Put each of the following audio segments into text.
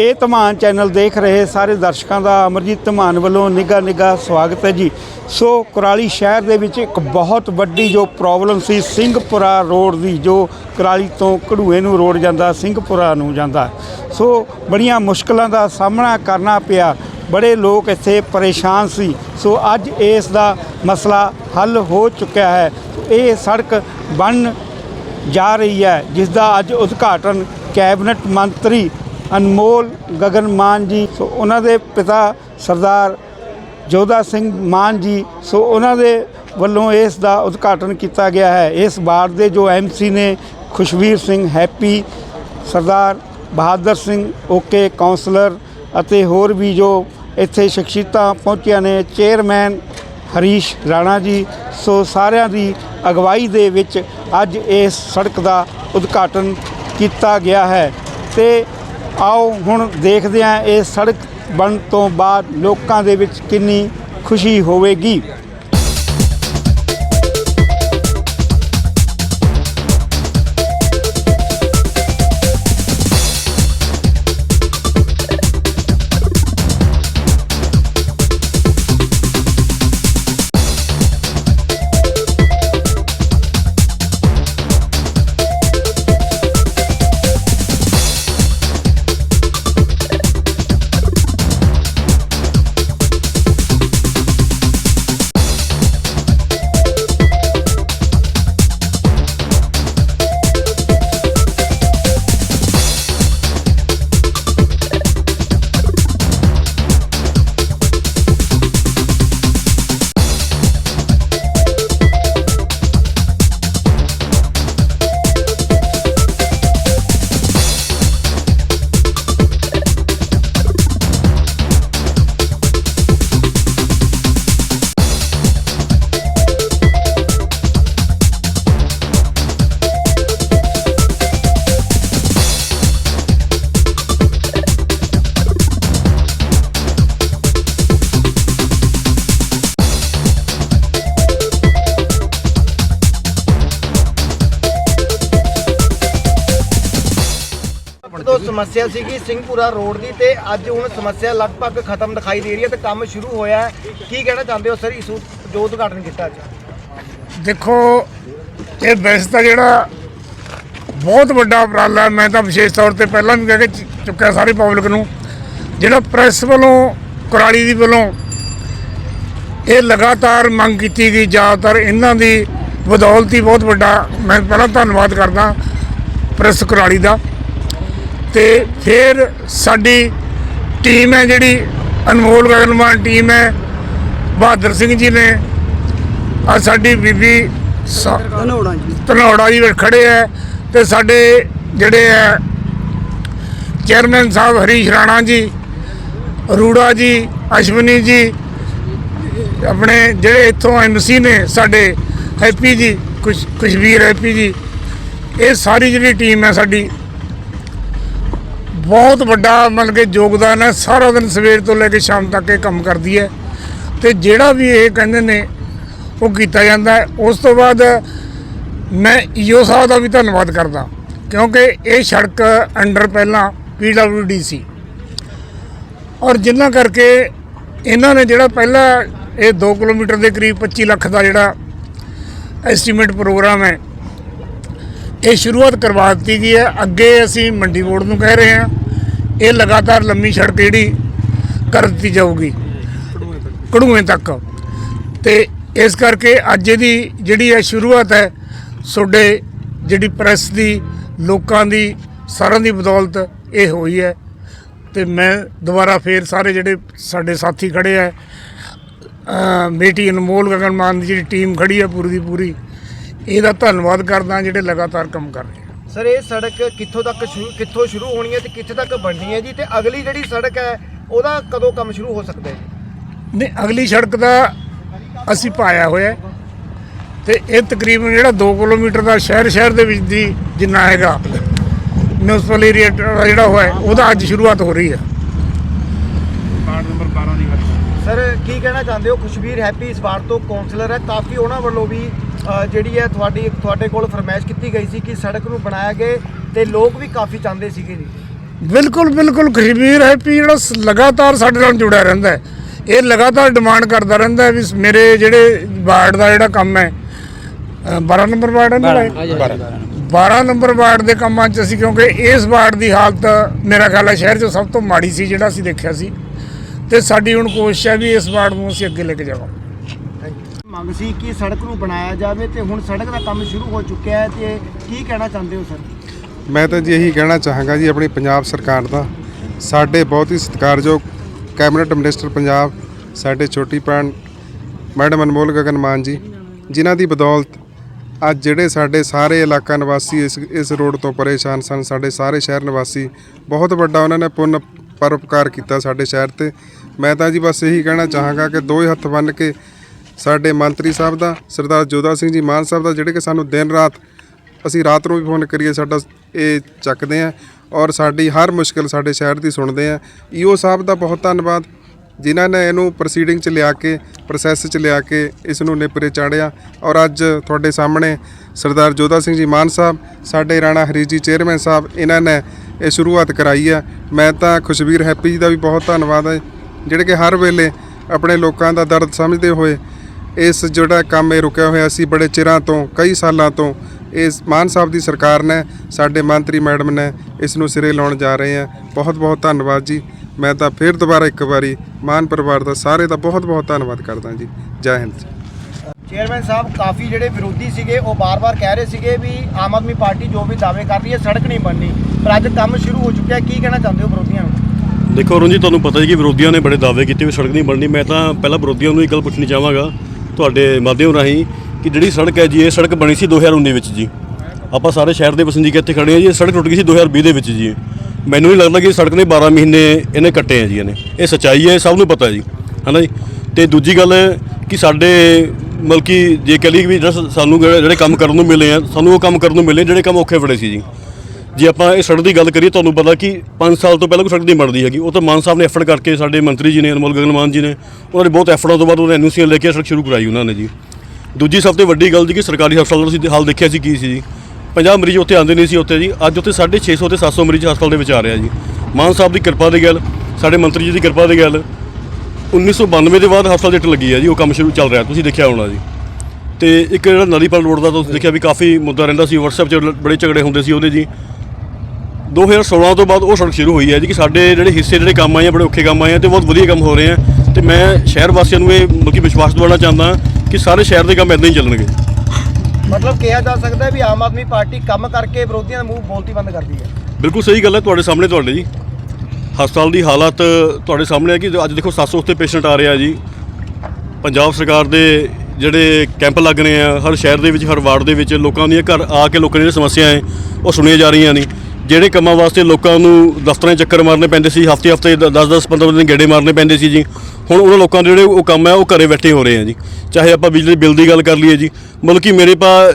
ਇਹ ਧਮਾਨ ਚੈਨਲ ਦੇਖ ਰਹੇ ਸਾਰੇ ਦਰਸ਼ਕਾਂ ਦਾ ਅਮਰਜੀਤ ਧਮਾਨ ਵੱਲੋਂ ਨਿੱਘਾ ਨਿੱਘਾ ਸਵਾਗਤ ਹੈ ਜੀ। ਸੋ ਕੁਰਾਲੀ ਸ਼ਹਿਰ ਦੇ ਵਿੱਚ ਇੱਕ ਬਹੁਤ ਵੱਡੀ ਜੋ ਪ੍ਰੋਬਲਮ ਸੀ ਸਿੰਘਪੁਰਾ ਰੋਡ ਦੀ, ਜੋ ਕੁਰਾਲੀ ਤੋਂ ਕਢੂਏ ਨੂੰ ਰੋਡ ਜਾਂਦਾ ਸਿੰਘਪੁਰਾ ਨੂੰ ਜਾਂਦਾ। ਸੋ ਬੜੀਆਂ ਮੁਸ਼ਕਲਾਂ ਦਾ ਸਾਹਮਣਾ ਕਰਨਾ ਪਿਆ। ਬੜੇ ਲੋਕ ਇੱਥੇ ਪਰੇਸ਼ਾਨ ਸੀ। ਸੋ ਅੱਜ ਇਸ ਦਾ ਮਸਲਾ ਹੱਲ ਹੋ ਚੁੱਕਿਆ ਹੈ। ਇਹ ਸੜਕ ਬਣ ਜਾ ਰਹੀ ਹੈ, ਜਿਸ ਦਾ ਅੱਜ ਉਦਘਾਟਨ ਕੈਬਨਿਟ ਮੰਤਰੀ ਅਨਮੋਲ ਗਗਨ ਮਾਨ ਜੀ, ਸੋ ਉਹਨਾਂ ਦੇ ਪਿਤਾ ਸਰਦਾਰ ਜੋਧਾ ਸਿੰਘ ਮਾਨ ਜੀ, ਸੋ ਉਹਨਾਂ ਦੇ ਵੱਲੋਂ ਇਸ ਦਾ ਉਦਘਾਟਨ ਕੀਤਾ ਗਿਆ ਹੈ। ਇਸ ਵਾਰਡ ਦੇ ਜੋ ਐਮਸੀ ਨੇ Khushveer Singh Happy, Sardar Bahadur Singh okay councillor ਅਤੇ ਹੋਰ ਵੀ ਜੋ ਇੱਥੇ ਸ਼ਖਸੀਅਤਾਂ ਪਹੁੰਚੀਆਂ ਨੇ, ਚੇਅਰਮੈਨ ਹਰੀਸ਼ ਰਾਣਾ ਜੀ, ਸੋ ਸਾਰਿਆਂ ਦੀ ਅਗਵਾਈ ਦੇ ਵਿੱਚ ਅੱਜ ਇਸ ਸੜਕ ਦਾ ਉਦਘਾਟਨ ਕੀਤਾ ਗਿਆ ਹੈ। ਤੇ ਆਓ ਹੁਣ ਦੇਖਦੇ ਹਾਂ ਇਹ ਸੜਕ ਬਣ ਤੋਂ ਬਾਅਦ ਲੋਕਾਂ ਦੇ ਵਿੱਚ ਕਿੰਨੀ ਖੁਸ਼ੀ ਹੋਵੇਗੀ। ਸਮੱਸਿਆ ਸੀਗੀ ਸਿੰਘਪੁਰਾ ਰੋਡ ਦੀ ਤੇ ਅੱਜ ਹੁਣ ਸਮੱਸਿਆ ਲਗਭਗ ਖਤਮ ਦਿਖਾਈ ਦੇ ਰਹੀ ਹੈ ਤੇ ਕੰਮ ਸ਼ੁਰੂ ਹੋਇਆ ਹੈ। ਕੀ ਕਹਿਣਾ ਚਾਹੁੰਦੇ ਹੋ ਸਰ? ਇਸ ਜੋ ਉਦਘਾਟਨ ਕੀਤਾ ਅੱਜ। ਦੇਖੋ ਇਹ ਵੈਸੇ ਤਾਂ ਜਿਹੜਾ ਬਹੁਤ ਵੱਡਾ ਉਪਰਾਲਾ ਹੈ, ਮੈਂ ਤਾਂ ਵਿਸ਼ੇਸ਼ ਤੌਰ ਤੇ ਪਹਿਲਾਂ ਵੀ ਕਹਿ ਕੇ ਚੁੱਕਿਆ ਸਾਰੀ ਪਬਲਿਕ ਨੂੰ ਜਿਹੜਾ ਪ੍ਰੈਸ ਵੱਲੋਂ ਕੁਰਾਲੀ ਦੀ ਵੱਲੋਂ ਇਹ ਲਗਾਤਾਰ ਮੰਗ ਕੀਤੀ ਗਈ ਜ਼ਿਆਦਾਤਰ ਇਹਨਾਂ ਦੀ ਬਦੌਲਤੀ ਬਹੁਤ ਵੱਡਾ ਮੈਂ ਪਹਿਲਾਂ ਧੰਨਵਾਦ ਕਰਦਾ ਪ੍ਰੈਸ ਕੁਰਾਲੀ ਦਾ। ਤੇ ਫਿਰ ਸਾਡੀ ਟੀਮ ਹੈ ਜਿਹੜੀ ਅਨਮੋਲ ਗਗਨਮਾਨ ਟੀਮ ਹੈ ਬਹਾਦਰ ਸਿੰਘ ਜੀ ਨੇ ਆ ਸਾਡੀ ਬੀਬੀ ਧਨੌੜਾ ਜੀ। ਧਨੌੜਾ ਜੀ ਖੜੇ ਹੈ ਤੇ ਸਾਡੇ ਜਿਹੜੇ ਹੈ ਚੇਅਰਮੈਨ ਸਾਹਿਬ ਹਰੀਸ਼ ਰਾਣਾ ਜੀ ਅਰੂੜਾ ਜੀ ਅਸ਼ਵਨੀ ਜੀ ਆਪਣੇ ਜਿਹੜੇ ਇੱਥੋਂ ਐਮਸੀ ਨੇ ਸਾਡੇ ਹੈਪੀ ਜੀ ਕੁਸ਼ ਕੁਸ਼ਵੀਰ ਹੈਪੀ ਜੀ ਇਹ ਸਾਰੀ ਜਿਹੜੀ ਟੀਮ ਹੈ ਸਾਡੀ ਬਹੁਤ ਵੱਡਾ ਮਤਲਬ ਕਿ ਯੋਗਦਾਨ ਹੈ। ਸਾਰਾ ਦਿਨ ਸਵੇਰ ਤੋਂ ਲੈ ਕੇ ਸ਼ਾਮ ਤੱਕ ਇਹ ਕੰਮ ਕਰਦੀ ਹੈ। ਤੇ ਜਿਹੜਾ ਵੀ ਇਹ ਕਹਿੰਦੇ ਨੇ, ਉਹ ਕੀਤਾ ਜਾਂਦਾ ਹੈ। ਉਸ ਤੋਂ ਬਾਅਦ ਮੈਂ ਈਓ ਸਾਹਿਬ ਦਾ ਵੀ ਧੰਨਵਾਦ ਕਰਦਾ। ਕਿਉਂਕਿ ਇਹ ਸੜਕ ਅੰਡਰ ਪਹਿਲਾਂ ਪੀਡਬਲਯੂਡੀ ਸੀ। ਔਰ ਜਿੰਨਾ ਕਰਕੇ ਇਹਨਾਂ ਨੇ ਜਿਹੜਾ ਪਹਿਲਾ ਇਹ 2 ਕਿਲੋਮੀਟਰ ਦੇ ਕਰੀਬ 25 ਲੱਖ ਦਾ ਜਿਹੜਾ ਐਸਟੀਮੇਟ ਪ੍ਰੋਗਰਾਮ ਹੈ ਇਹ ਸ਼ੁਰੂਆਤ ਕਰਵਾ ਦਿੱਤੀ ਗਈ ਹੈ। ਅੱਗੇ ਅਸੀਂ ਮੰਡੀ ਬੋਰਡ ਨੂੰ ਕਹਿ ਰਹੇ ਹਾਂ ਇਹ ਲਗਾਤਾਰ ਲੰਮੀ ਸੜਕ ਜਿਹੜੀ ਕਰ ਦਿੱਤੀ ਜਾਊਗੀ। ਕੜੂਏ ਤੱਕ। ਤੇ ਇਸ ਕਰਕੇ ਅੱਜ ਦੀ ਜਿਹੜੀ ਹੈ ਸ਼ੁਰੂਆਤ ਹੈ ਤੁਹਾਡੇ ਜਿਹੜੀ ਪ੍ਰੈਸ ਦੀ ਲੋਕਾਂ ਦੀ ਸਾਰਿਆਂ ਦੀ ਬਦੌਲਤ ਇਹ ਹੋਈ ਹੈ। ਤੇ ਮੈਂ ਦੁਬਾਰਾ ਫੇਰ ਸਾਰੇ ਜਿਹੜੇ ਸਾਡੇ ਸਾਥੀ ਖੜੇ ਹੈ ਅ, ਬੇਟੀ ਅਨਮੋਲ ਗਗਨ ਮਾਨ ਦੀ ਜਿਹੜੀ ਟੀਮ ਖੜੀ ਹੈ ਪੂਰੀ ਦੀ ਪੂਰੀ ਇਹਦਾ ਧੰਨਵਾਦ ਕਰਦਾ ਜਿਹੜੇ ਲਗਾਤਾਰ ਕੰਮ ਕਰ ਰਹੇ ਸਰ ਇਹ ਸੜਕ ਕਿੱਥੋਂ ਤੱਕ ਸ਼ੁਰੂ ਕਿੱਥੋਂ ਸ਼ੁਰੂ ਹੋਣੀ ਹੈ ਤੇ ਕਿੱਥੇ ਤੱਕ ਬਣਨੀ ਹੈ ਜੀ? ਤੇ ਅਗਲੀ ਜਿਹੜੀ ਸੜਕ ਹੈ ਉਹਦਾ ਕਦੋਂ ਕੰਮ ਸ਼ੁਰੂ ਹੋ ਸਕਦਾ ਹੈ ਜੀ? ਨਹੀਂ ਅਗਲੀ ਸੜਕ ਦਾ ਅਸੀਂ ਪਾਇਆ ਹੋਇਆ ਹੈ ਤੇ ਇਹ ਤਕਰੀਬਨ ਜਿਹੜਾ 2 ਕਿਲੋਮੀਟਰ ਦਾ ਸ਼ਹਿਰ ਸ਼ਹਿਰ ਦੇ ਵਿੱਚ ਦੀ ਜਿੰਨਾ ਹੈਗਾ ਮਿਊਨਿਸਪਲ ਏਰੀਆ ਜਿਹੜਾ ਹੋਇਆ ਹੈ, ਉਹਦਾ ਅੱਜ ਸ਼ੁਰੂਆਤ ਹੋ ਰਹੀ ਹੈ। ਸਰ ਕੀ ਕਹਿਣਾ ਚਾਹੁੰਦੇ ਹੋ? ਖੁਸ਼ਬੀਰ ਹੈਪੀ ਇਸ ਵਾਰ ਤੋਂ ਕਾਉਂਸਲਰ ਹੈ ਕਾਫੀ ਉਹਨਾਂ ਵੱਲੋਂ ਵੀ ਜਿਹੜੀ ਹੈ ਤੁਹਾਡੀ ਤੁਹਾਡੇ ਕੋਲ ਫਰਮਾਇਸ਼ ਕੀਤੀ ਗਈ ਸੀ ਕਿ ਸੜਕ ਨੂੰ ਬਣਾਇਆ ਗਏ ਤੇ ਲੋਕ ਵੀ ਕਾਫੀ ਚਾਹੁੰਦੇ ਸੀਗੇ ਜੀ। ਬਿਲਕੁਲ ਬਿਲਕੁਲ। ਖਸ਼ਬੀਰ ਹੈਪੀ ਜਿਹੜਾ ਸ- ਲਗਾਤਾਰ ਸਾਡੇ ਨਾਲ ਜੁੜਿਆ ਰਹਿੰਦਾ ਹੈ। ਇਹ ਲਗਾਤਾਰ ਡਿਮਾਂਡ ਕਰਦਾ ਰਹਿੰਦਾ ਹੈ ਵੀ ਮੇਰੇ ਜਿਹੜੇ ਵਾਰਡ ਦਾ ਜਿਹੜਾ ਕੰਮ ਹੈ ਅ, 12 ਨੰਬਰ ਵਾਰਡ ਹੈ ਨਾ ਭਾਈ? 12 ਨੰਬਰ ਵਾਰਡ ਦੇ ਕੰਮਾਂ 'ਚ ਅਸੀਂ ਕਿਉਂਕਿ ਇਸ ਵਾਰਡ ਦੀ ਹਾਲਤ ਮੇਰਾ ਖਿਆਲ ਹੈ ਸ਼ਹਿਰ 'ਚ ਸਭ ਤੋਂ ਮਾੜੀ ਸੀ ਜਿਹੜਾ ਅਸੀਂ ਦੇਖਿਆ ਸੀ। ਤੇ ਸਾਡੀ ਹੁਣ ਕੋਸ਼ਿਸ਼ ਹੈ ਵੀ ਇਸ ਵਾਰਡ ਨੂੰ ਅਸੀਂ ਅੱਗੇ ਲੈ ਕੇ ਜਾਵਾਂਗੇ। ਮੰਗ ਸੀ ਕਿ ਸੜਕ ਨੂੰ ਬਣਾਇਆ ਜਾਵੇ ਤੇ ਹੁਣ ਸੜਕ ਦਾ ਕੰਮ ਸ਼ੁਰੂ ਹੋ ਚੁੱਕਿਆ ਹੈ ਤੇ ਕੀ ਕਹਿਣਾ ਚਾਹੁੰਦੇ ਹੋ ਸਰ? ਮੈਂ ਤਾਂ ਜੀ ਇਹੀ ਕਹਿਣਾ ਚਾਹਾਂਗਾ ਜੀ ਆਪਣੀ ਪੰਜਾਬ ਸਰਕਾਰ ਦਾ। ਸਾਡੇ ਬਹੁਤ ਹੀ ਸਤਿਕਾਰਯੋਗ ਕੈਬਨਿਟ ਮਿਨਿਸਟਰ ਪੰਜਾਬ, ਸਾਡੇ ਛੋਟੀ ਭੈਣ ਮੈਡਮ ਅਨਮੋਲ ਗਗਨ ਮਾਨ ਜੀ, ਜਿਨ੍ਹਾਂ ਦੀ ਬਦੌਲਤ ਅੱਜ ਜਿਹੜੇ ਸਾਡੇ ਸਾਰੇ ਇਲਾਕਾ ਨਿਵਾਸੀ ਇਸ ਇਸ ਰੋਡ ਤੋਂ ਪਰੇਸ਼ਾਨ ਸਨ, ਸਾਡੇ ਸਾਰੇ ਸ਼ਹਿਰ ਨਿਵਾਸੀ, ਬਹੁਤ ਵੱਡਾ ਉਹਨਾਂ ਨੇ ਪੁੰਨ ਪਰਉਪਕਾਰ ਕੀਤਾ ਸਾਡੇ ਸ਼ਹਿਰ ਤੇ। ਮੈਂ ਤਾਂ ਜੀ ਬਸ ਇਹੀ ਕਹਿਣਾ ਚਾਹਾਂਗਾ ਕਿ ਦੋ ਹੱਥ ਬੰਨ੍ਹ ਕੇ ਸਾਡੇ ਮੰਤਰੀ ਸਾਹਿਬ ਦਾ, ਸਰਦਾਰ ਜੋਦਾ ਸਿੰਘ ਜੀ ਮਾਨ ਸਾਹਿਬ ਦਾ, ਜਿਹੜੇ ਕਿ ਸਾਨੂੰ ਦਿਨ ਰਾਤ ਅਸੀਂ ਰਾਤ ਨੂੰ ਵੀ ਫੋਨ ਕਰੀਏ, ਸਾਡਾ ਇਹ ਚੱਕਦੇ ਆ ਔਰ ਸਾਡੀ ਹਰ ਮੁਸ਼ਕਲ ਸਾਡੇ ਸ਼ਹਿਰ ਦੀ ਸੁਣਦੇ ਆ। ਈਓ ਸਾਹਿਬ ਦਾ ਬਹੁਤ ਧੰਨਵਾਦ, ਜਿਨ੍ਹਾਂ ਨੇ ਇਹਨੂੰ ਪ੍ਰੋਸੀਡਿੰਗ ਚ ਲਿਆ ਕੇ ਪ੍ਰੋਸੈਸ ਚ ਲਿਆ ਕੇ ਇਸ ਨੂੰ ਨੇਪਰੇ ਚਾੜਿਆ। ਔਰ ਅੱਜ ਤੁਹਾਡੇ ਸਾਹਮਣੇ ਸਰਦਾਰ ਜੋਧਾ ਸਿੰਘ ਜੀ ਮਾਨ ਸਾਹਿਬ, ਸਾਡੇ ਰਾਣਾ ਹਰੀ ਜੀ ਚੇਅਰਮੈਨ ਸਾਹਿਬ, ਇਹਨਾਂ ਨੇ ਇਹ ਸ਼ੁਰੂਆਤ ਕਰਾਈ ਆ। ਮੈਂ ਤਾਂ ਖੁਸ਼ਬੀਰ ਹੈਪੀ ਜੀ ਦਾ ਵੀ ਬਹੁਤ ਧੰਨਵਾਦ ਹੈ ਜਿਹੜੇ ਕਿ ਹਰ ਵੇਲੇ ਆਪਣੇ ਲੋਕਾਂ ਦਾ ਦਰਦ ਸਮਝਦੇ ਹੋਏ ਇਸ ਜਿਹੜਾ ਕੰਮ ਇਹ ਰੁਕਿਆ ਹੋਇਆ ਸੀ ਬੜੇ ਚਿਰਾਂ ਤੋਂ ਕਈ ਸਾਲਾਂ ਤੋਂ ਇਸ ਮਾਨ ਸਾਹਿਬ ਦੀ ਸਰਕਾਰ ਨੇ ਸਾਡੇ ਮੰਤਰੀ ਮੈਡਮ ਨੇ ਇਸ ਨੂੰ ਸਿਰੇ ਲਾਉਣ ਜਾ ਰਹੇ ਆ ਬਹੁਤ ਬਹੁਤ ਧੰਨਵਾਦ ਜੀ। ਮੈਂ ਤਾਂ ਫਿਰ ਦੁਬਾਰਾ ਇੱਕ ਵਾਰੀ ਮਾਨ ਪਰਿਵਾਰ ਦਾ ਸਾਰੇ ਦਾ ਬਹੁਤ ਬਹੁਤ ਧੰਨਵਾਦ ਕਰਦਾ ਜੀ। ਜੈ ਹਿੰਦ ਜੀ। ਚੇਅਰਮੈਨ ਸਾਹਿਬ ਕਾਫੀ ਜਿਹੜੇ ਵਿਰੋਧੀ ਸੀਗੇ ਉਹ ਬਾਰ-ਬਾਰ ਕਹਿ ਰਹੇ ਸੀਗੇ ਵੀ ਆਮ ਆਦਮੀ ਪਾਰਟੀ ਜੋ ਵੀ ਦਾਅਵੇ ਕਰ ਰਹੀ ਹੈ ਸੜਕ ਨਹੀਂ ਬਣਨੀ। ਪਰ ਅੱਜ ਕੰਮ ਸ਼ੁਰੂ ਹੋ ਚੁੱਕਿਆ ਕੀ ਕਹਿਣਾ ਚਾਹੁੰਦੇ ਹੋ ਵਿਰੋਧੀਆਂ ਨੂੰ? ਦੇਖੋ ਅਰੁਣ ਜੀ ਤੁਹਾਨੂੰ ਪਤਾ ਹੈ ਕਿ ਵਿਰੋਧੀਆਂ ਨੇ ਬੜੇ ਦਾਅਵੇ ਕੀਤੇ ਵੀ ਸੜਕ ਨਹੀਂ ਬਣਨੀ। ਮੈਂ ਤਾਂ ਪਹਿਲਾਂ ਵਿਰੋਧੀਆਂ ਨੂੰ ਇੱਕ ਗੱਲ ਪੁੱਛਣੀ ਚਾਹਾਂਗਾ ਤੁਹਾਡੇ ਮਾਧਿਅਮ ਰਾਹੀਂ ਕਿ ਜਿਹੜੀ ਸੜਕ ਹੈ ਜੀ, ਇਹ ਸੜਕ ਬਣੀ ਸੀ 2019 ਵਿੱਚ ਜੀ। ਆਪਾਂ ਸਾਰੇ ਸ਼ਹਿਰ ਦੇ ਵਸਨੀਕ ਇੱਥੇ ਖੜੇ ਆ ਜੀ, ਇਹ ਸੜਕ ਟੁੱਟ ਗਈ ਸੀ 2020 ਦੇ ਵਿੱਚ ਜੀ। ਮੈਨੂੰ ਨਹੀਂ ਲੱਗਦਾ ਕਿ ਸੜਕ ਨੇ 12 ਮਹੀਨੇ ਇਹਨੇ ਕੱਟੇ ਆ ਜੀ ਇਹਨੇ। ਇਹ ਸੱਚਾਈ ਹੈ ਸਭ ਨੂੰ ਪਤਾ ਹੈ ਜੀ, ਹਨਾ ਜੀ? ਤੇ ਦੂਜੀ ਗੱਲ ਕਿ ਸਾਡੇ ਮਲਕੀ ਜੇ ਕਹ ਲਈ ਵੀ ਜਿਹੜਾ ਸਾਨੂੰ ਜਿਹੜੇ ਕੰਮ ਕਰਨ ਨੂੰ ਮਿਲੇ ਆ, ਸਾਨੂੰ ਉਹ ਕੰਮ ਕਰਨ ਨੂੰ ਮਿਲੇ ਜਿਹੜੇ ਕੰਮ ਔਖੇ ਫੜੇ ਸੀ ਜੀ। ਜੇ ਆਪਾਂ ਇਹ ਸੜਕ ਦੀ ਗੱਲ ਕਰੀਏ, ਤੁਹਾਨੂੰ ਪਤਾ ਕਿ 5 ਸਾਲ ਤੋਂ ਪਹਿਲਾਂ ਕੋਈ ਸੜਕ ਨਹੀਂ ਬਣਦੀ ਹੈਗੀ। ਉਹ ਤਾਂ ਮਾਨ ਸਾਹਿਬ ਨੇ ਐਫਰਟ ਕਰਕੇ ਸਾਡੇ ਮੰਤਰੀ ਜੀ ਨੇ, ਅਨਮੋਲ ਗਗਨ ਮਾਨ ਜੀ ਨੇ, ਉਹਨਾਂ ਨੇ ਬਹੁਤ ਐਫਰਟਾਂ ਤੋਂ ਬਾਅਦ ਉਹਨੇ ਐਨਓਸੀਆਂ ਲੈ ਕੇ ਸੜਕ ਸ਼ੁਰੂ ਕਰਾਈ ਉਹਨਾਂ ਨੇ ਜੀ। ਦੂਜੀ ਸਭ ਤੋਂ ਵੱਡੀ ਗੱਲ ਜੀ ਕਿ ਸਰਕਾਰੀ ਹਸਪਤਾਲ ਦਾ ਤੁਸੀਂ ਹਾਲ ਦੇਖਿਆ ਸੀ ਕੀ ਸੀ ਜੀ। 50 ਮਰੀਜ਼ ਉੱਥੇ ਆਉਂਦੇ ਨਹੀਂ ਸੀ ਉੱਥੇ ਜੀ। ਅੱਜ ਉੱਥੇ 650 ਤੇ 700 ਮਰੀਜ਼ ਹਸਪਤਾਲ ਦੇ ਵਿੱਚ ਆ ਰਿਹਾ ਜੀ। ਮਾਨ ਸਾਹਿਬ ਦੀ ਕਿਰਪਾ ਦੀ ਗੱਲ, ਸਾਡੇ ਮੰਤਰੀ ਜੀ ਦੀ ਕਿਰਪਾ ਦੀ ਗੱਲ 1992 ਦੇ ਬਾਅਦ ਹਸਪਤਾਲ ਜੱਟ ਲੱਗੀ ਹੈ ਜੀ, ਉਹ ਕੰਮ ਸ਼ੁਰੂ ਚੱਲ ਰਿਹਾ। ਤੁਸੀਂ ਦੇਖਿਆ ਹੋਣਾ ਜੀ। ਤੇ ਇੱਕ ਜਿਹੜਾ ਨਲੀਪਲ ਰੋਡ ਦਾ ਤੁਸੀਂ ਦੇਖਿਆ ਵੀ ਕਾਫੀ ਮੁੱਦਾ ਰਹਿੰਦਾ ਸੀ, WhatsApp 'ਚ ਬੜੇ ਝਗੜੇ ਹੁੰਦੇ ਸੀ ਉਹਦੇ ਜੀ। 2016 ਤੋਂ ਬਾਅਦ ਉਹ ਸੜਕ ਸ਼ੁਰੂ ਹੋਈ ਹੈ ਜੀ ਕਿ ਸਾਡੇ ਜਿਹੜੇ ਹਿੱਸੇ ਜਿਹੜੇ ਕੰਮ ਆਏ ਆ ਬੜੇ ਔਖੇ ਕੰਮ ਆਏ ਆ ਤੇ ਬਹੁਤ ਵਧੀਆ ਕੰਮ ਹੋ ਰਹੇ ਆ। ਤੇ ਮੈਂ ਸ਼ਹਿਰ ਵਾਸੀਆਂ ਨੂੰ ਇਹ ਮਤਲਬ ਕਿ ਵਿਸ਼ਵਾਸ ਦਿਵਾਉਣਾ ਚਾਹੁੰਦਾ ਕਿ ਸਾਰੇ ਸ਼ਹਿਰ ਦੇ ਕੰਮ ਇਦਾਂ ਹੀ ਚੱਲਣਗੇ। ਮਤਲਬ ਕਿਹਾ ਜਾ ਸਕਦਾ ਹੈ ਵੀ ਆਮ ਆਦਮੀ ਪਾਰਟੀ ਕੰਮ ਕਰਕੇ ਵਿਰੋਧੀਆਂ ਦਾ ਮੂੰਹ ਬੋਲਤੀ ਬੰਦ ਕਰਦੀ ਹੈ। ਬਿਲਕੁਲ ਸਹੀ ਗੱਲ ਹੈ ਤੁਹਾਡੇ ਸਾਹਮਣੇ ਤੁਹਾਡੇ ਜੀ। ਹਸਪਤਾਲ ਦੀ ਹਾਲਤ ਤੁਹਾਡੇ ਸਾਹਮਣੇ ਹੈ ਕਿ ਅੱਜ ਦੇਖੋ 700 ਉੱਤੇ ਪੇਸ਼ੈਂਟ ਆ ਰਿਹਾ ਜੀ। ਪੰਜਾਬ ਸਰਕਾਰ ਦੇ ਜਿਹੜੇ ਕੈਂਪ ਲੱਗ ਰਹੇ ਆ ਹਰ ਸ਼ਹਿਰ ਦੇ ਵਿੱਚ ਹਰ ਵਾਰਡ ਦੇ ਵਿੱਚ ਲੋਕਾਂ ਦੀਆਂ ਘਰ ਆ ਕੇ ਲੋਕਾਂ ਦੀਆਂ ਸਮੱਸਿਆਵਾਂ ਹੈ ਉਹ ਸੁਣੀਆਂ ਜਾ ਰਹੀਆਂ ਨੇ। ਜਿਹੜੇ ਕੰਮਾਂ ਵਾਸਤੇ ਲੋਕਾਂ ਨੂੰ ਦਫ਼ਤਰਾਂ 'ਚ ਚੱਕਰ ਮਾਰਨੇ ਪੈਂਦੇ ਸੀ, ਹਫ਼ਤੇ ਹਫ਼ਤੇ 10-10 15 ਦਿਨ ਗੇੜੇ ਮਾਰਨੇ ਪੈਂਦੇ ਸੀ ਜੀ। ਹੁਣ ਉਹਨਾਂ ਲੋਕਾਂ ਦੇ ਜਿਹੜੇ ਉਹ ਕੰਮ ਹੈ, ਉਹ ਘਰੇ ਬੈਠੇ ਹੋ ਰਹੇ ਆ ਜੀ। ਚਾਹੇ ਆਪਾਂ ਬਿਜਲੀ ਬਿੱਲ ਦੀ ਗੱਲ ਕਰ ਲਈਏ ਜੀ, ਮਤਲਬ ਕਿ ਮੇਰੇ ਪਾ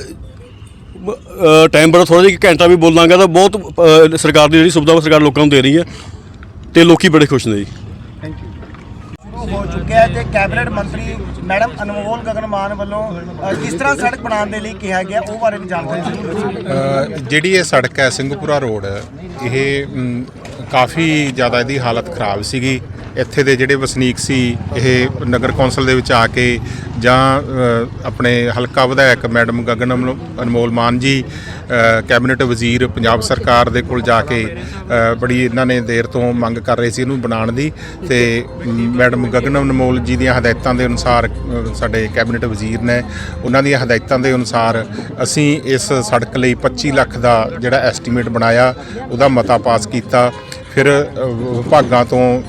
ਟਾਈਮ ਬੜਾ ਥੋੜਾ ਜਿਹਾ ਘੰਟਾ ਵੀ ਬੋਲਾਂਗਾ ਤਾਂ ਬਹੁਤ ਸਰਕਾਰ ਦੀ ਜਿਹੜੀ ਸੁਵਿਧਾ ਸਰਕਾਰ ਲੋਕਾਂ ਨੂੰ ਦੇ ਰਹੀ ਹੈ ਤੇ ਲੋਕੀ ਬੜੇ ਖੁਸ਼ ਨੇ ਜੀ। ਸ਼ੁਰੂ ਹੋ ਚੁੱਕਿਆ ਤੇ ਕੈਬਨਿਟ ਮੰਤਰੀ ਮੈਡਮ ਅਨਮੋਲ ਗਗਨ ਮਾਨ ਵੱਲੋਂ ਕਿਸ ਤਰ੍ਹਾਂ ਸੜਕ ਬਣਾਉਣ ਦੇ ਲਈ ਕਿਹਾ ਗਿਆ, ਉਹ ਬਾਰੇ ਵੀ ਜਾਣਕਾਰੀ ਜ਼ਰੂਰ ਜਿਹੜੀ ਇਹ ਸੜਕ ਹੈ ਸਿੰਘਪੁਰਾ ਰੋਡ, ਇਹ ਕਾਫੀ ਜ਼ਿਆਦਾ ਇਹਦੀ ਹਾਲਤ ਖਰਾਬ ਸੀਗੀ। ਇੱਥੇ ਦੇ ਜਿਹੜੇ ਵਸਨੀਕ ਸੀ, ਇਹ ਨਗਰ ਕੌਂਸਲ ਦੇ ਵਿੱਚ ਆ ਕੇ ਜਾਂ ਆਪਣੇ ਹਲਕਾ ਵਿਧਾਇਕ ਮੈਡਮ ਗਗਨ ਅਮਲ- ਅਨਮੋਲ ਮਾਨ ਜੀ ਕੈਬਨਿਟ ਵਜ਼ੀਰ ਪੰਜਾਬ ਸਰਕਾਰ ਦੇ ਕੋਲ ਜਾ ਕੇ ਬੜੀ ਇਹਨਾਂ ਨੇ ਦੇਰ ਤੋਂ ਮੰਗ ਕਰ ਰਹੇ ਸੀ ਇਹਨੂੰ ਬਣਾਉਣ ਦੀ ਤੇ ਮੈਡਮ ਗਗਨ ਅਨਮੋਲ ਜੀ ਦੀਆਂ ਹਦਾਇਤਾਂ ਦੇ ਅਨੁਸਾਰ ਸਾਡੇ ਕੈਬਨਿਟ ਵਜ਼ੀਰ ਨੇ ਉਹਨਾਂ ਦੀਆਂ ਹਦਾਇਤਾਂ ਦੇ ਅਨੁਸਾਰ ਅਸੀਂ ਇਸ ਸੜਕ ਲਈ 25 ਲੱਖ ਦਾ ਜਿਹੜਾ ਐਸਟੀਮੇਟ ਬਣਾਇਆ, ਉਹਦਾ ਮਤਾ ਪਾਸ ਕੀਤਾ ਫਿਰ ਅ, ਵਿਭਾਗਾਂ ਤੋਂ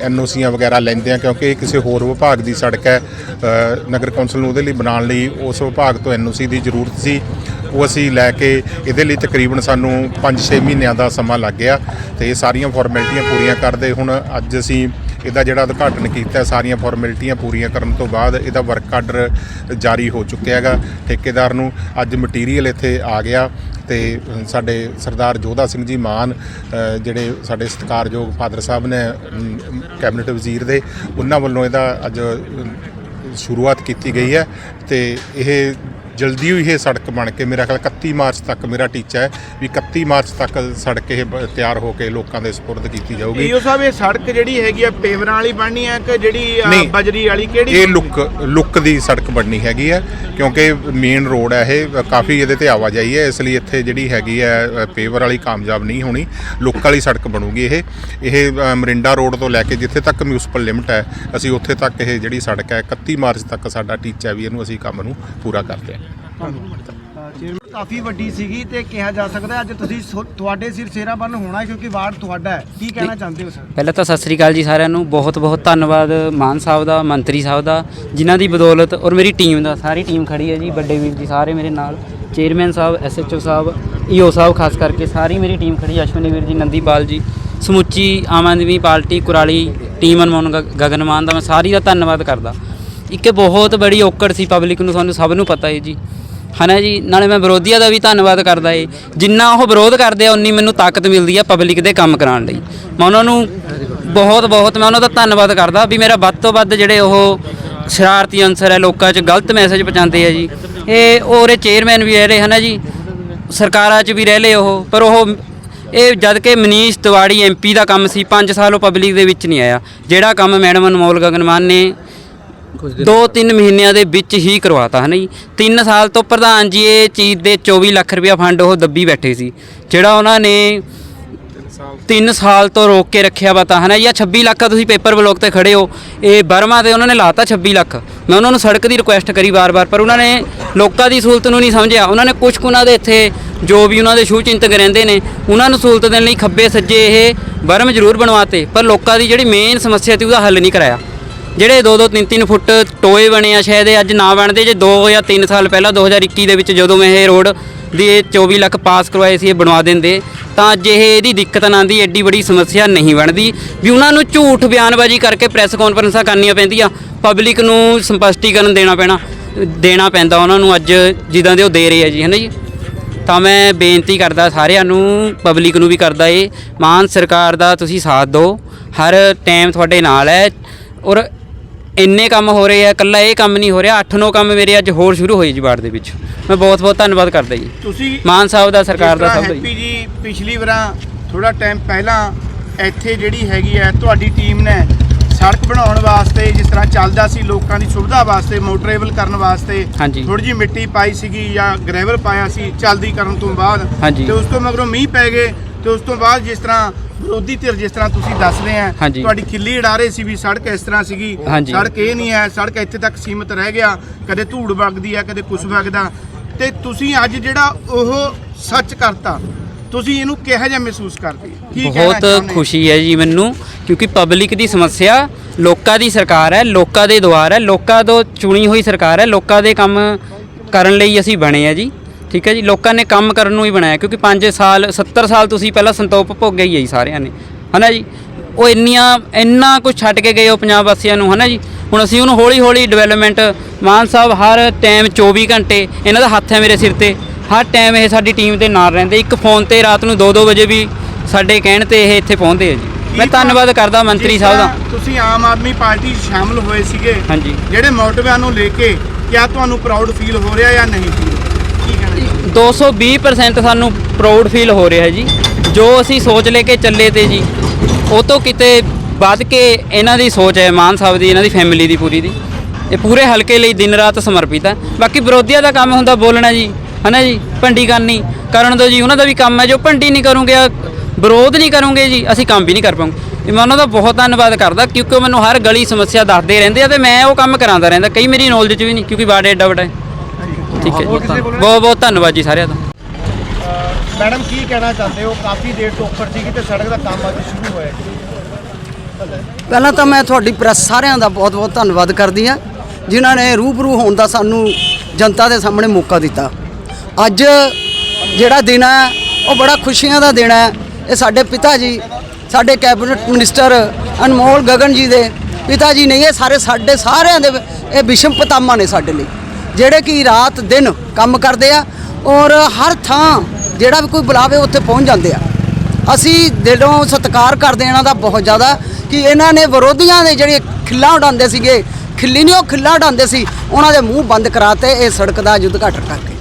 ਐਨਓਸੀਆਂ ਵਗੈਰਾ ਲੈਂਦੇ ਆ ਕਿਉਂਕਿ ਇਹ ਕਿਸੇ ਹੋਰ ਵਿਭਾਗ ਦੀ ਸੜਕ ਹੈ। ਅ, ਨਗਰ ਕੌਂਸਲ ਨੂੰ ਉਹਦੇ ਲਈ ਬਣਾਉਣ ਲਈ ਉਸ ਵਿਭਾਗ ਤੋਂ ਐਨਓਸੀ ਦੀ ਜ਼ਰੂਰਤ ਸੀ। ਉਹ ਅਸੀਂ ਲੈ ਕੇ ਇਹਦੇ ਲਈ ਤਕਰੀਬਨ ਸਾਨੂੰ 5-6 ਮਹੀਨਿਆਂ ਦਾ ਸਮਾਂ ਲੱਗ ਗਿਆ ਤੇ ਇਹ ਸਾਰੀਆਂ ਫਾਰਮੈਲਿਟੀਆਂ ਪੂਰੀਆਂ ਕਰਦੇ। ਹੁਣ ਅੱਜ ਅਸੀਂ ਇਹਦਾ ਜਿਹੜਾ ਉਦਘਾਟਨ ਕੀਤਾ ਹੈ, ਸਾਰੀਆਂ ਫਾਰਮੈਲਿਟੀਆਂ ਪੂਰੀਆਂ ਕਰਨ ਤੋਂ ਬਾਅਦ ਇਹਦਾ ਵਰਕ ਆਰਡਰ ਜਾਰੀ ਹੋ ਚੁੱਕਿਆ ਹੈਗਾ ਠੇਕੇਦਾਰ ਨੂੰ। ਅੱਜ ਮਟੀਰੀਅਲ ਇੱਥੇ ਆ ਗਿਆ। ਤੇ ਸਾਡੇ ਸਰਦਾਰ ਜੋਧਾ ਸਿੰਘ ਜੀ ਮਾਨ ਜਿਹੜੇ ਸਾਡੇ ਸਤਿਕਾਰਯੋਗ ਫਾਦਰ ਸਾਹਿਬ ਨੇ ਕੈਬਨਿਟ ਵਜ਼ੀਰ ਦੇ, ਉਹਨਾਂ ਵੱਲੋਂ ਇਹਦਾ ਅੱਜ ਸ਼ੁਰੂਆਤ ਕੀਤੀ ਗਈ ਹੈ। ਤੇ ਇਹ ਜਲਦੀ ਹੀ ਇਹ ਸੜਕ ਬਣ ਕੇ ਮੇਰਾ ਖਿਆਲ 31 ਮਾਰਚ ਤੱਕ ਮੇਰਾ ਟੀਚਾ ਹੈ ਵੀ 31 ਮਾਰਚ ਤੱਕ ਸੜਕ ਇਹ ਬ- ਤਿਆਰ ਹੋ ਕੇ ਲੋਕਾਂ ਦੇ ਸਪੁਰਦ ਕੀਤੀ ਜਾਊਗੀ। ਈਓ ਸਾਹਿਬ ਇਹ ਸੜਕ ਜਿਹੜੀ ਹੈਗੀ ਆ ਪੇਵਰਾਂ ਵਾਲੀ ਬਣਨੀ ਹੈ ਕਿ ਜਿਹੜੀ ਨਹੀਂ। ਬਜਰੀ ਵਾਲੀ ਕਿਹੜੀ ਇਹ ਲੁੱਕ ਲੁੱਕ ਦੀ ਸੜਕ ਬਣਨੀ ਹੈਗੀ ਹੈ ਕਿਉਂਕਿ ਮੇਨ ਰੋਡ ਹੈ ਇਹ ਕਾਫੀ ਇਹਦੇ ਤੇ ਆਵਾਜਾਈ ਹੈ ਇਸ ਲਈ ਇੱਥੇ ਜਿਹੜੀ ਹੈਗੀ ਹੈ ਪੇਵਰ ਵਾਲੀ ਕਾਮਯਾਬ ਨਹੀਂ ਹੋਣੀ ਲੁੱਕ ਵਾਲੀ ਸੜਕ ਬਣੂਗੀ ਇਹ। ਇਹ ਅ, ਮਰਿੰਡਾ ਰੋਡ ਤੋਂ ਲੈ ਕੇ ਜਿੱਥੇ ਤੱਕ ਮਿਊਨਿਸਪਲ ਲਿਮਟ ਹੈ ਅਸੀਂ ਉੱਥੇ ਤੱਕ ਇਹ ਜਿਹੜੀ ਸੜਕ ਹੈ 31 ਮਾਰਚ ਤੱਕ ਸਾਡਾ ਟੀਚਾ ਵੀ ਇਹਨੂੰ ਅਸੀਂ ਕੰਮ ਨੂੰ ਪੂਰਾ ਕਰਦੇ ਹਾਂ। ਕਾਫੀ ਵੱਡੀ ਸੀਗੀ ਤੇ ਕਿਹਾ ਜਾ ਸਕਦਾ ਅੱਜ ਤੁਸੀਂ ਸੋ- ਤੁਹਾਡੇ ਸਿਰ ਸੇਰਾ ਬੰਨ ਹੋਣਾ ਕਿਉਂਕਿ ਵਾਰਡ ਤੁਹਾਡਾ ਹੈ। ਕੀ ਕਹਿਣਾ ਚਾਹੁੰਦੇ ਹੋ ਸਰ ਪਹਿਲਾਂ ਤਾਂ ਸਤਿ ਸ੍ਰੀ ਅਕਾਲ ਜੀ ਸਾਰਿਆਂ ਨੂੰ। ਬਹੁਤ ਬਹੁਤ ਧੰਨਵਾਦ ਮਾਨ ਸਾਹਿਬ ਦਾ ਮੰਤਰੀ ਸਾਹਿਬ ਦਾ ਜਿਨ੍ਹਾਂ ਦੀ ਬਦੌਲਤ ਔਰ ਮੇਰੀ ਟੀਮ ਦਾ। ਸਾਰੀ ਟੀਮ ਖੜੀ ਹੈ ਜੀ ਵੱਡੇ ਵੀਰ ਜੀ ਸਾਰੇ ਮੇਰੇ ਨਾਲ। ਚੇਅਰਮੈਨ ਸਾਹਿਬ ਐਸਐਚਓ ਸਾਹਿਬ ਈਓ ਸਾਹਿਬ ਖਾਸ ਕਰਕੇ ਸਾਰੀ ਮੇਰੀ ਟੀਮ ਖੜੀ ਹੈ, ਅਸ਼ਵਨੀ ਵੀਰ ਜੀ ਨੰਦੀਪਾਲ ਜੀ ਸਮੁੱਚੀ ਆਮ ਆਦਮੀ ਪਾਰਟੀ ਕੁਰਾਲੀ ਟੀਮ ਅਨਮੋਲ ਗ- ਗਗਨਮਾਨ ਦਾ ਮੈਂ ਸਾਰੀ ਦਾ ਧੰਨਵਾਦ ਕਰਦਾ। ਇੱਕ ਇਹ ਬਹੁਤ ਬੜੀ ਔਕੜ ਸੀ ਪਬਲਿਕ ਨੂੰ ਸਾਨੂੰ ਸਭ ਨੂੰ ਪਤਾ ਹੈ ਜੀ। ਹਨਾ ਜੀ? ਨਾਲੇ ਮੈਂ ਵਿਰੋਧੀਆਂ ਦਾ ਵੀ ਧੰਨਵਾਦ ਕਰਦਾ ਏ। ਜਿੰਨਾ ਉਹ ਵਿਰੋਧ ਕਰਦੇ ਆ, ਉਨੀ ਮੈਨੂੰ ਤਾਕਤ ਮਿਲਦੀ ਆ ਪਬਲਿਕ ਦੇ ਕੰਮ ਕਰਾਉਣ ਲਈ। ਮੈਂ ਉਹਨਾਂ ਨੂੰ ਬਹੁਤ ਬਹੁਤ ਮੈਂ ਉਹਨਾਂ ਦਾ ਧੰਨਵਾਦ ਕਰਦਾ ਵੀ ਮੇਰਾ ਵੱਧ ਤੋਂ ਵੱਧ ਜਿਹੜੇ ਉਹ ਸ਼ਰਾਰਤੀ ਅੰਸਰ ਹੈ ਲੋਕਾਂ 'ਚ ਗਲਤ ਮੈਸੇਜ ਪਹੁੰਚਾਉਂਦੇ ਆ ਜੀ। ਇਹ ਉਹਰੇ ਚੇਅਰਮੈਨ ਵੀ ਰਹਿ ਰਹੇ ਹਨਾ ਜੀ? ਸਰਕਾਰਾਂ 'ਚ ਵੀ ਰਹਿ ਲਏ ਉਹ, ਪਰ ਉਹ ਇਹ ਜਦ ਕਿ ਮਨੀਸ਼ ਤਿਵਾੜੀ ਐਮਪੀ ਦਾ ਕੰਮ ਸੀ 5 ਸਾਲ ਉਹ ਪਬਲਿਕ ਦੇ ਵਿੱਚ ਨਹੀਂ ਆਇਆ। ਜਿਹੜਾ ਕੰਮ ਮੈਡਮ ਅਨਮੋਲ ਗਗਨਮਾਨ ਨੇ ਦੋ ਤਿੰਨ ਮਹੀਨਿਆਂ ਦੇ ਵਿੱਚ ਹੀ ਕਰਵਾਤਾ ਹੈ ਜੀ? ਤਿੰਨ ਸਾਲ ਤੋਂ ਪ੍ਰਧਾਨ ਜੀ ਇਹ ਚੀਜ਼ ਦੇ 24 ਲੱਖ ਰੁਪਇਆ ਫੰਡ ਉਹ ਦੱਬੀ ਬੈਠੇ ਸੀ। ਜਿਹੜਾ ਉਹਨਾਂ ਨੇ 3 ਸਾਲ ਤੋਂ। ਰੋਕ ਕੇ ਰੱਖਿਆ ਵਾ ਤਾਂ ਹੈ ਨਾ ਜਾਂ 26 ਲੱਖ ਆ ਤੁਸੀਂ ਪੇਪਰ ਬਲੌਕ ਤੇ ਖੜੇ ਹੋ। ਇਹ ਬਰਮਾ ਤੇ ਉਹਨਾਂ ਨੇ ਲਾਤਾ 26 ਲੱਖ। ਮੈਂ ਉਹਨਾਂ ਨੂੰ ਸੜਕ ਦੀ ਰਿਕੁਐਸਟ ਕਰੀ ਵਾਰ-ਵਾਰ ਪਰ ਉਹਨਾਂ ਨੇ ਲੋਕਾਂ ਦੀ ਸਹੂਲਤ ਨੂੰ ਨਹੀਂ ਸਮਝਿਆ। ਉਹਨਾਂ ਨੇ ਕੁਝ ਕੁ ਉਹਨਾਂ ਦੇ ਇੱਥੇ ਜੋ ਵੀ ਉਹਨਾਂ ਦੇ ਸ਼ੂ ਚਿੰਤਕ ਰਹਿੰਦੇ ਨੇ ਉਹਨਾਂ ਨੂੰ ਸਹੂਲਤ ਦੇਣ ਲਈ ਖੱਬੇ ਸੱਜੇ ਇਹ ਬਰਮ ਜ਼ਰੂਰ ਬਣਵਾਤੇ ਪਰ ਲੋਕਾਂ ਦੀ ਜਿਹੜੀ ਮੇਨ ਸਮੱਸਿਆ ਸੀ ਉਹਦਾ ਹੱਲ ਨਹੀਂ ਕਰਾਇਆ। ਜਿਹੜੇ 2-2 3-3 ਫੁੱਟ ਟੋਏ ਬਣੇ ਆ ਸ਼ਾਇਦ, ਇਹ ਅੱਜ ਨਾ ਬਣਦੇ, ਜੇ 2 ਜਾਂ 3 ਸਾਲ ਪਹਿਲਾਂ 2021 ਦੇ ਵਿੱਚ ਜਦੋਂ ਮੈਂ ਇਹ ਰੋਡ ਦੀ ਇਹ 24 ਲੱਖ ਪਾਸ ਕਰਵਾਏ ਸੀ, ਇਹ ਬਣਵਾ ਦਿੰਦੇ, ਤਾਂ ਅੱਜ ਇਹ ਇਹਦੀ ਦਿੱਕਤ ਨਾ ਆਉਂਦੀ, ਐਡੀ ਬੜੀ ਸਮੱਸਿਆ ਨਹੀਂ ਬਣਦੀ। ਵੀ ਉਹਨਾਂ ਨੂੰ ਝੂਠ ਬਿਆਨਬਾਜ਼ੀ ਕਰਕੇ ਪ੍ਰੈਸ ਕਾਨਫਰੰਸਾਂ ਕਰਨੀਆਂ ਪੈਂਦੀਆਂ, ਪਬਲਿਕ ਨੂੰ ਸਪਸ਼ਟੀਕਰਨ ਦੇਣਾ ਪੈਣਾ, ਦੇਣਾ ਪੈਂਦਾ ਉਹਨਾਂ ਨੂੰ ਅੱਜ, ਜਿੱਦਾਂ ਦੇ ਉਹ ਦੇ ਰਹੇ ਆ ਜੀ ਹੈ ਨਾ ਜੀ? ਤਾਂ ਮੈਂ ਬੇਨਤੀ ਕਰਦਾ ਸਾਰਿਆਂ ਨੂੰ, ਪਬਲਿਕ ਨੂੰ ਵੀ ਕਰਦਾ ਏ ਮਾਨ ਸਰਕਾਰ ਦਾ ਤੁਸੀਂ ਸਾਥ ਦਿਓ, ਹਰ ਟਾਈਮ ਤੁਹਾਡੇ ਨਾਲ ਹੈ, ਔਰ ਇੰਨੇ ਕੰਮ ਹੋ ਰਹੇ ਆ ਇਕੱਲਾ ਇਹ ਕੰਮ ਨਹੀਂ ਹੋ ਰਿਹਾ 8-9 ਕੰਮ ਮੇਰੇ ਅੱਜ ਹੋਰ ਸ਼ੁਰੂ ਹੋਏ ਜੀ ਵਾਰਡ ਦੇ ਵਿੱਚ ਮੈਂ ਬਹੁਤ ਬਹੁਤ ਧੰਨਵਾਦ ਕਰਦਾ ਜੀ ਤੁਸੀਂ ਮਾਨ ਸਾਹਿਬ ਦਾ ਸਰਕਾਰ ਦਾ ਸਭ ਦਾ ਜੀ ਜੀ ਪਿਛਲੀ ਵਾਰਾਂ ਥੋੜਾ ਟਾਈਮ ਪਹਿਲਾਂ ਇੱਥੇ ਜਿਹੜੀ ਹੈਗੀ ਹੈ ਤੁਹਾਡੀ ਟੀਮ ਨੇ ਸੜਕ ਬਣਾਉਣ ਵਾਸਤੇ ਜਿਸ ਤਰ੍ਹਾਂ ਚੱਲਦਾ ਸੀ ਲੋਕਾਂ ਦੀ ਸੁਵਿਧਾ ਵਾਸਤੇ ਮੋਟਰੇਬਲ ਕਰਨ ਵਾਸਤੇ। ਥੋੜੀ ਜਿਹੀ ਮਿੱਟੀ ਪਾਈ ਸੀਗੀ ਜਾਂ ਗ੍ਰੈਵਲ ਪਾਇਆ ਸੀ ਚੱਲਦੀ ਕਰਨ ਤੋਂ ਬਾਅਦ। ਤੇ ਉਸ ਤੋਂ ਮਗਰੋਂ ਮੀਂਹ ਪੈ ਗਏ ਤੇ ਉਸ ਤੋਂ ਬਾਅਦ ਜਿਸ ਤਰ੍ਹਾਂ ਵਿਰੋਧੀ ਧਿਰ ਜਿਸ ਤਰ੍ਹਾਂ ਤੁਸੀਂ ਦੱਸ ਰਹੇ ਆ ਹਾਂਜੀ। ਤੁਹਾਡੀ ਖਿੱਲੀ ਉਡਾ ਰਹੇ ਸੀ ਵੀ ਸੜਕ ਇਸ ਤਰ੍ਹਾਂ ਸੀਗੀ ਹਾਂਜੀ। ਸੜਕ ਇਹ ਨਹੀਂ ਹੈ ਸੜਕ ਇੱਥੇ ਤੱਕ ਸੀਮਿਤ ਰਹਿ ਗਿਆ ਕਦੇ ਧੂੜ ਵਗਦੀ ਹੈ ਕਦੇ ਕੁਛ ਵਗਦਾ ਤੇ ਤੁਸੀਂ ਅੱਜ ਜਿਹੜਾ ਉਹ ਸੱਚ ਕਰਤਾ ਤੁਸੀਂ ਇਹਨੂੰ ਕਿਹੋ ਜਿਹਾ ਮਹਿਸੂਸ ਕਰਦੇ ਹੋ? ਕੀ ਕਹਿਣਾ ਬਹੁਤ ਚਾਹੁੰਦੇ ਹੋ? ਖੁਸ਼ੀ ਹੈ ਜੀ ਮੈਨੂੰ ਕਿਉਂਕਿ ਪਬਲਿਕ ਦੀ ਸਮੱਸਿਆ ਲੋਕਾਂ ਦੀ ਸਰਕਾਰ ਹੈ ਲੋਕਾਂ ਦੇ ਦੁਆਰ ਹੈ ਲੋਕਾਂ ਤੋਂ ਚੁਣੀ ਹੋਈ ਸਰਕਾਰ ਹੈ ਲੋਕਾਂ ਦੇ ਕੰਮ ਕਰਨ ਲਈ ਅਸੀਂ ਬਣੇ ਆ ਜੀ ਠੀਕ ਹੈ ਜੀ ਲੋਕਾਂ ਨੇ ਕੰਮ ਕਰਨ ਨੂੰ ਹੀ ਬਣਾਇਆ ਕਿਉਂਕਿ 5 ਸਾਲ 70 ਸਾਲ ਤੁਸੀਂ ਪਹਿਲਾਂ ਸੰਤੋਖ ਭੋਗਿਆ ਹੀ ਹੈ ਜੀ ਸਾਰਿਆਂ ਨੇ ਹਨਾ ਜੀ? ਉਹ ਇੰਨੀਆਂ ਇੰਨਾ ਕੁਝ ਛੱਡ ਕੇ ਗਏ ਉਹ ਪੰਜਾਬ ਵਾਸੀਆਂ ਨੂੰ ਹਨਾ ਜੀ? ਹੁਣ ਅਸੀਂ ਉਹਨੂੰ ਹੌਲੀ ਹੌਲੀ ਡਿਵੈਲਪਮੈਂਟ ਮਾਨ ਸਾਹਿਬ ਹਰ ਟਾਈਮ 24 ਘੰਟੇ ਇਹਨਾਂ ਦਾ ਹੱਥ ਹੈ ਮੇਰੇ ਸਿਰ ਤੇ ਹਰ ਟਾਈਮ ਇਹ ਸਾਡੀ ਟੀਮ ਦੇ ਨਾਲ ਰਹਿੰਦੇ ਇੱਕ ਫੋਨ ਤੇ ਰਾਤ ਨੂੰ 2-2 ਵਜੇ ਵੀ ਸਾਡੇ ਕਹਿਣ ਤੇ ਇਹ ਇੱਥੇ ਪਹੁੰਚਦੇ ਆ ਜੀ। ਮੈਂ ਧੰਨਵਾਦ ਕਰਦਾ ਮੰਤਰੀ ਸਾਹਿਬ ਦਾ। ਤੁਸੀਂ ਆਮ ਆਦਮੀ ਪਾਰਟੀ ਸ਼ਾਮਲ ਹੋਏ ਸੀਗੇ ਹਾਂਜੀ। ਜਿਹੜੇ ਮੋਟਿਵਾਂ ਨੂੰ ਲੈ ਕੇ ਕਿਆ ਤੁਹਾਨੂੰ ਪ੍ਰਾਊਡ ਫੀਲ ਹੋ ਰਿਹਾ ਜਾਂ ਨਹੀਂ ਫੀਲ ਕੀ ਕਹਿਣਾ ਚਾਹੁੰਦੇ? 220% ਸਾਨੂੰ ਪ੍ਰਾਊਡ ਫੀਲ ਹੋ ਰਿਹਾ ਜੀ। ਜੋ ਅਸੀਂ ਸੋਚ ਲੈ ਕੇ ਚੱਲੇ ਤੇ ਜੀ, ਉਹ ਤੋਂ ਕਿਤੇ ਵੱਧ ਕੇ ਇਹਨਾਂ ਦੀ ਸੋਚ ਹੈ, ਮਾਨ ਸਾਹਿਬ ਦੀ, ਇਹਨਾਂ ਦੀ ਫੈਮਿਲੀ ਦੀ ਪੂਰੀ ਦੀ। ਇਹ ਪੂਰੇ ਹਲਕੇ ਲਈ ਦਿਨ ਰਾਤ ਸਮਰਪਿਤ ਹੈ। ਬਾਕੀ ਵਿਰੋਧੀਆਂ ਦਾ ਕੰਮ ਹੁੰਦਾ ਬੋਲਣਾ ਜੀ, ਹਨਾ ਜੀ, ਭੰਡੀ ਕਰਨੀ, ਕਰਨ ਦੋ ਜੀ, ਉਹਨਾਂ ਦਾ ਵੀ ਕੰਮ ਹੈ। ਜੋ ਭੰਡੀ ਨਹੀਂ ਕਰੋਗੇ ਵਿਰੋਧ ਨਹੀਂ ਕਰੋਗੇ ਜੀ, ਅਸੀਂ ਕੰਮ ਵੀ ਨਹੀਂ ਕਰ ਪਾਉਂਗੇ। ਮੈਂ ਉਹਨਾਂ ਦਾ ਬਹੁਤ ਧੰਨਵਾਦ ਕਰਦਾ, ਕਿਉਂਕਿ ਮੈਨੂੰ ਹਰ ਗਲੀ ਸਮੱਸਿਆ ਦੱਸਦੇ ਰਹਿੰਦੇ ਆ ਤੇ ਮੈਂ ਉਹ ਕੰਮ ਕਰਾਉਂਦਾ ਰਹਿੰਦਾ। ਕਈ ਮੇਰੀ ਨੌਲੇਜ 'ਚ ਵੀ ਨਹੀਂ, ਕਿਉਂਕਿ ਬਾੜੇ ਐਡਾ ਵੱਡਾ ਹੈ। ਠੀਕ ਹੈ ਜੀ। ਬਹੁਤ ਬਹੁਤ ਧੰਨਵਾਦ ਜੀ ਸਾਰਿਆਂ ਦਾ। ਮੈਡਮ ਕੀ ਕਹਿਣਾ ਚਾਹੁੰਦੇ ਹੋ? ਕਾਫੀ ਦੇਰ ਤੋਂ ਉੱਪਰ ਸੀਗੀ ਤੇ ਸੜਕ ਦਾ ਕੰਮ ਅੱਜ ਸ਼ੁਰੂ ਹੋਇਆ ਪਹਿਲਾਂ ਤਾਂ ਮੈਂ ਤੁਹਾਡੀ ਪ੍ਰੈਸ ਸਾਰਿਆਂ ਦਾ ਬਹੁਤ-ਬਹੁਤ ਧੰਨਵਾਦ ਕਰਦੀ ਹਾਂ ਜਿਨ੍ਹਾਂ ਨੇ ਰੂਬਰੂ ਹੋਣ ਦਾ ਸਾਨੂੰ ਜਨਤਾ ਦੇ ਸਾਹਮਣੇ ਮੌਕਾ ਦਿੱਤਾ। ਅੱਜ ਜਿਹੜਾ ਦਿਨ ਹੈ ਉਹ ਬੜਾ ਖੁਸ਼ੀਆਂ ਦਾ ਦਿਨ ਹੈ। ਇਹ ਸਾਡੇ ਪਿਤਾ ਜੀ ਸਾਡੇ ਕੈਬਨਿਟ ਮਿਨਿਸਟਰ ਅਨਮੋਲ ਗਗਨ ਜੀ ਦੇ ਪਿਤਾ ਜੀ ਨਹੀਂ ਇਹ ਸਾਰੇ ਸਾਡੇ ਸਾਰਿਆਂ ਦੇ ਇਹ ਵਿਸ਼ਮ ਪਤਾਮਾ ਨੇ ਸਾਡੇ ਲਈ। ਜਿਹੜੇ ਕਿ ਰਾਤ ਦਿਨ ਕੰਮ ਕਰਦੇ ਆ ਔਰ ਹਰ ਥਾਂ ਜਿਹੜਾ ਵੀ ਕੋਈ ਬੁਲਾਵੇ ਉੱਥੇ ਪਹੁੰਚ ਜਾਂਦੇ ਆ। ਅਸੀਂ ਦਿਲੋਂ ਸਤਿਕਾਰ ਕਰਦੇ ਇਹਨਾਂ ਦਾ ਬਹੁਤ ਜ਼ਿਆਦਾ ਕਿ ਇਹਨਾਂ ਨੇ ਵਿਰੋਧੀਆਂ ਦੇ ਜਿਹੜੇ ਖਿੱਲਾਂ ਉਡਾਉਂਦੇ ਸੀਗੇ, ਖਿੱਲੀ ਨਹੀਂ ਉਹ ਖਿੱਲਾ ਉਡਾਉਂਦੇ ਸੀ, ਉਹਨਾਂ ਦੇ ਮੂੰਹ ਬੰਦ ਕਰਾਤੇ, ਇਹ ਸੜਕ ਦਾ ਉਦਘਾਟਨ ਕਰਕੇ।